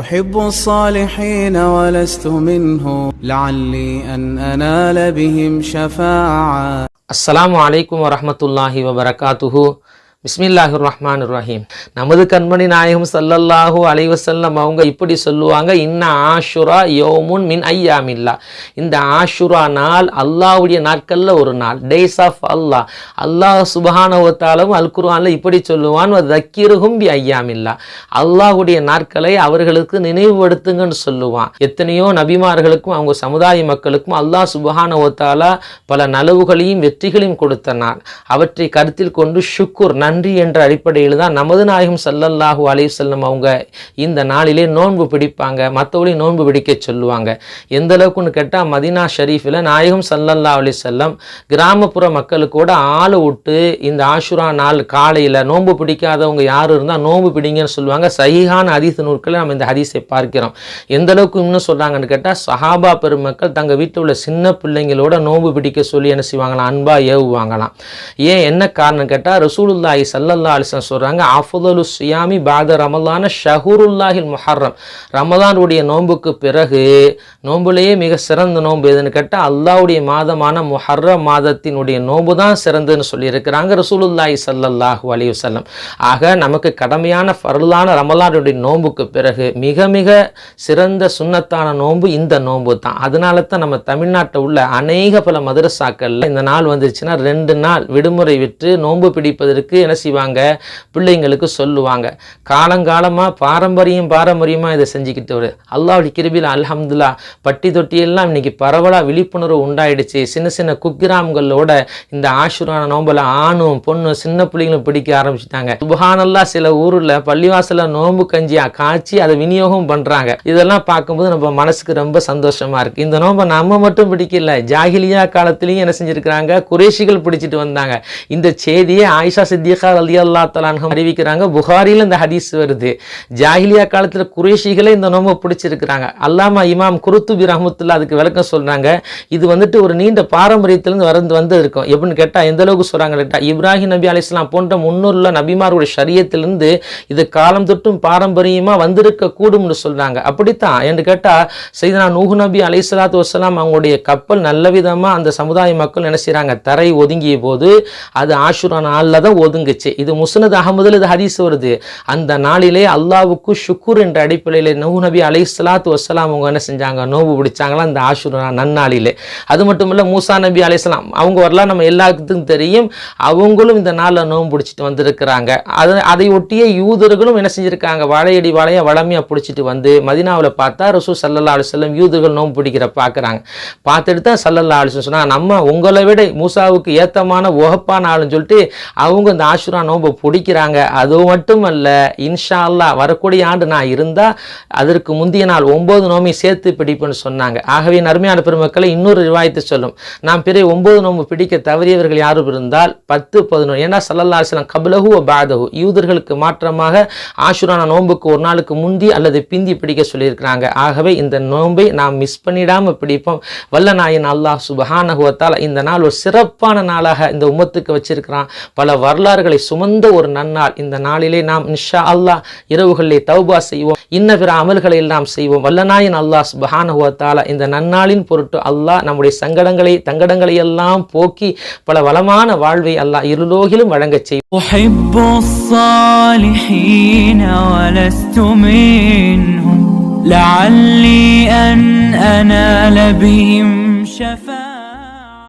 أحب الصالحين ولست منه. لعلي أن أنال بهم شفاعة. السلام عليكم ورحمة الله وبركاته. பிஸ்மில்லாஹு ரஹ்மான் ரஹீம் நமது கண்மணி நாயகம் ஸல்லல்லாஹு அலைவசல்லம் அவங்க இப்படி சொல்லுவாங்க இன்ன ஆஷுரா யோமுன் மின் ஐயாமில்லா. இந்த ஆஷுரா நாள் அல்லாஹ்வுடைய நாட்களில் ஒரு நாள் டேஸ் ஆஃப் அல்லாஹ் அல்லாஹ் சுபஹானவத்தாலும் அல் குர்ஆன்ல இப்படி சொல்லுவான் தக்கிருகும் பி ஐயாமில்லா. அல்லாஹ்வுடைய நாட்களை அவர்களுக்கு நினைவுபடுத்துங்கன்னு சொல்லுவான். எத்தனையோ நபிமார்களுக்கும் அவங்க சமுதாய மக்களுக்கும் அல்லாஹ் சுபஹானவத்தாலா பல நலவுகளையும் வெற்றிகளையும் கொடுத்த நாள். அவற்றை கருத்தில் கொண்டு ஷுக்குர் நன் நன்றி என்ற அடிப்படையில் தான் நமது நாயகம் சல்லல்லாஹு அலைஹி வஸல்லம் அவங்க இந்த நாளிலே நோன்பு பிடிப்பாங்க. மற்றவர்களையும் நோன்பு பிடிக்க சொல்லுவாங்க. எந்த அளவுக்குன்னு கேட்டால் மதீனா ஷரீஃபில் நாயகம் சல்லல்லா அலைஹி செல்லம் கிராமப்புற மக்களுக்கூட ஆளை விட்டு இந்த ஆஷுரா நாள் காலையில் நோன்பு பிடிக்காதவங்க யார் இருந்தால் நோன்பு பிடிங்கன்னு சொல்லுவாங்க. சஹீஹான ஹதீஸ் நூற்களை நம்ம இந்த ஹதீஸை பார்க்கிறோம். எந்த அளவுக்கு இன்னும் சொல்கிறாங்கன்னு கேட்டால் சஹாபா பெருமக்கள் தங்கள் வீட்டில் உள்ள சின்ன பிள்ளைங்களோட நோன்பு பிடிக்க சொல்லி என்ன செய்வாங்களாம்? அன்பா ஏவுவாங்களாம். ஏன் என்ன காரணம் கேட்டால் ரசூலுல்லாஹி சல்லல்லா அலிசன் சொல்கிறாங்க அஃபுதலு சுயாமி பாத ரமலான ஷஹூருல்லாஹில் முஹர்ரம் ரமலானுடைய நோன்புக்கு பிறகு நோன்புலேயே மிக சிறந்த நோன்பு எதுன்னு கேட்டால் அல்லாஹ்வுடைய மாதமான முஹர்ரம் மாதத்தினுடைய நோன்பு தான் சிறந்துன்னு சொல்லியிருக்கிறாங்க ரசூலுல்லாஹி சல்லல்லாஹு அலி வல்லம் ஆக நமக்கு கடமையான ஃபரலான ரமலானுடைய நோன்புக்கு பிறகு மிக மிக சிறந்த சுண்ணத்தான நோன்பு இந்த நோன்பு தான். அதனால தான் நம்ம தமிழ்நாட்டில் உள்ள அநேக பல மதரசாக்கள்ல இந்த நாள் வந்துச்சுன்னா ரெண்டு நாள் விடுமுறை விட்டு நோன்பு பிடிப்பதற்கு என்ன செய்வாங்க? பிள்ளைங்களுக்கு சொல்லுவாங்க. காலங்காலமாக பாரம்பரியம் பாரம்பரியமாக இதை செஞ்சுக்கிட்டு வரு. அல்லாவுடைய கிருபியில் அலமதுல்லா பட்டி தொட்டியெல்லாம் இன்னைக்கு பரவலாக விழிப்புணர்வு உண்டாயிடுச்சு. சின்ன சின்ன குக்கிராம்களோட இந்த ஆசுரான நோம்பில் ஆணும் பொண்ணும் சின்ன பிள்ளைங்களும் பிடிக்க ஆரம்பிச்சிட்டாங்க. சுபஹானல்லா சில ஊரில் பள்ளிவாசலில் நோம்பு கஞ்சியாக காய்ச்சி அதை விநியோகம் பண்ணுறாங்க இதெல்லாம் பார்க்கும்போது நம்ம மனசுக்கு ரொம்ப சந்தோஷமாக இருக்குது இந்த நோம்பை நம்ம மட்டும் பிடிக்கல. ஜாகிலியா காலத்துலேயும் என்ன செஞ்சிருக்கிறாங்க? குறைஷிகள் பிடிச்சிட்டு வந்தாங்க. இந்த செய்தியை ஆயிஷா சித்திய சித்திகா அலி அல்லா தலான்கம் அறிவிக்கிறாங்க. புகாரியில் இந்த ஹதீஸ் வருது. ஜாஹிலியா காலத்தில் குரேஷிகளே இந்த நோம்பை பிடிச்சிருக்கிறாங்க. அல்லாமா இமாம் குருத்துபி ரஹமத்துல்லா அதுக்கு விளக்கம் சொல்கிறாங்க இது வந்துட்டு ஒரு நீண்ட பாரம்பரியத்திலேருந்து வந்து வந்து இருக்கும். எப்படின்னு கேட்டால் எந்த அளவுக்கு சொல்கிறாங்க கேட்டால் இப்ராஹிம் நபி அலிஸ்லாம் போன்ற முன்னோருள்ள நபிமாரோட சரியத்திலிருந்து இது காலம் தொட்டும் பாரம்பரியமாக வந்திருக்க கூடும்னு சொல்கிறாங்க அப்படித்தான். என்று கேட்டால் செய்தனா நூஹு நபி அலிஸ்லாத்து வசலாம் அவங்களுடைய கப்பல் நல்ல விதமாக அந்த சமுதாய மக்கள் என்ன செய்றாங்க? தரை ஒதுங்கிய போது அது ஆஷுரா நாளில் தான் ஒதுங்க ஒதுங்குச்சு இது முசனது அகமதுல இது ஹதீஸ் வருது. அந்த நாளிலே அல்லாவுக்கு ஷுக்குர் என்ற அடிப்படையில் நவு நபி அலை சலாத்து வசலாம் அவங்க என்ன செஞ்சாங்க? நோவு பிடிச்சாங்களா? அந்த ஆஷுரா நன்னாளிலே. அது மட்டும் இல்லை மூசா நபி அலைஹிஸ்ஸலாம் அவங்க வரலாம் நம்ம எல்லாத்துக்கும் தெரியும். அவங்களும் இந்த நாளில் நோவு பிடிச்சிட்டு வந்திருக்கிறாங்க. அது அதை ஒட்டிய யூதர்களும் என்ன செஞ்சிருக்காங்க? வாழையடி வாழையை வளமையா பிடிச்சிட்டு வந்து மதினாவில் பார்த்தா ரசூ சல்லல்லா அலுவலம் யூதர்கள் நோம்பு பிடிக்கிற பார்க்குறாங்க. பார்த்துட்டு தான் சல்லல்லா அலுவலம் சொன்னால் நம்ம உங்களை விட மூசாவுக்கு ஏத்தமான உகப்பான ஆளுன்னு சொல்லிட்டு அவங்க இந்த ஆஷுரா நோம்பை பிடிக்கிறாங்க. அது மட்டுமல்ல இன்ஷா அல்லாஹ் வரக்கூடிய ஆண்டு நான் இருந்தால் அதற்கு முந்தைய நாள் ஒம்பது நோம்பை சேர்த்து பிடிப்புன்னு சொன்னாங்க. ஆகவே நறுமையான பெருமக்களை இன்னொரு ரிவாயத்தை சொல்லும். நாம் பிற ஒம்பது நோம்பு பிடிக்க தவறியவர்கள் யாரும் இருந்தால் பத்து பதினொன்று. ஏன்னா சல்லல்லா அலுவலம் கபலஹு பாதஹு. யூதர்களுக்கு மாற்றமாக ஆஷுரான நோம்புக்கு ஒரு நாளுக்கு முந்தி அல்லது பிந்தி பிடிக்க சொல்லியிருக்கிறாங்க. ஆகவே இந்த நோன்பை நாம் மிஸ் பண்ணிடாமல் பிடிப்போம். வல்ல நாயின் அல்லாஹ் சுபஹானகுவத்தால் இந்த நாள் ஒரு சிறப்பான நாளாக இந்த உமத்துக்கு வச்சிருக்கிறான். பல வரலாறுகள் சுமந்த ஒரு நன்னாள் இந்த நாளிலே நாம் இன்ஷா அல்லாஹ் இரவுகளிலே தௌபா செய்வோம் இன்ன பிற அமல்களை எல்லாம் செய்வோம் வல்லநாயன் அல்லாஹ் சுபஹானகுவத்தால இந்த நன்னாளின் பொருட்டு அல்லாஹ் நம்முடைய சங்கடங்களை தங்கடங்களை எல்லாம் போக்கி பல வளமான வாழ்வை அல்லாஹ் இருலோகிலும் வழங்கச் செய்வோம் أحب الصالحين ولست منهم لعلي أن أنال بهم شفاعة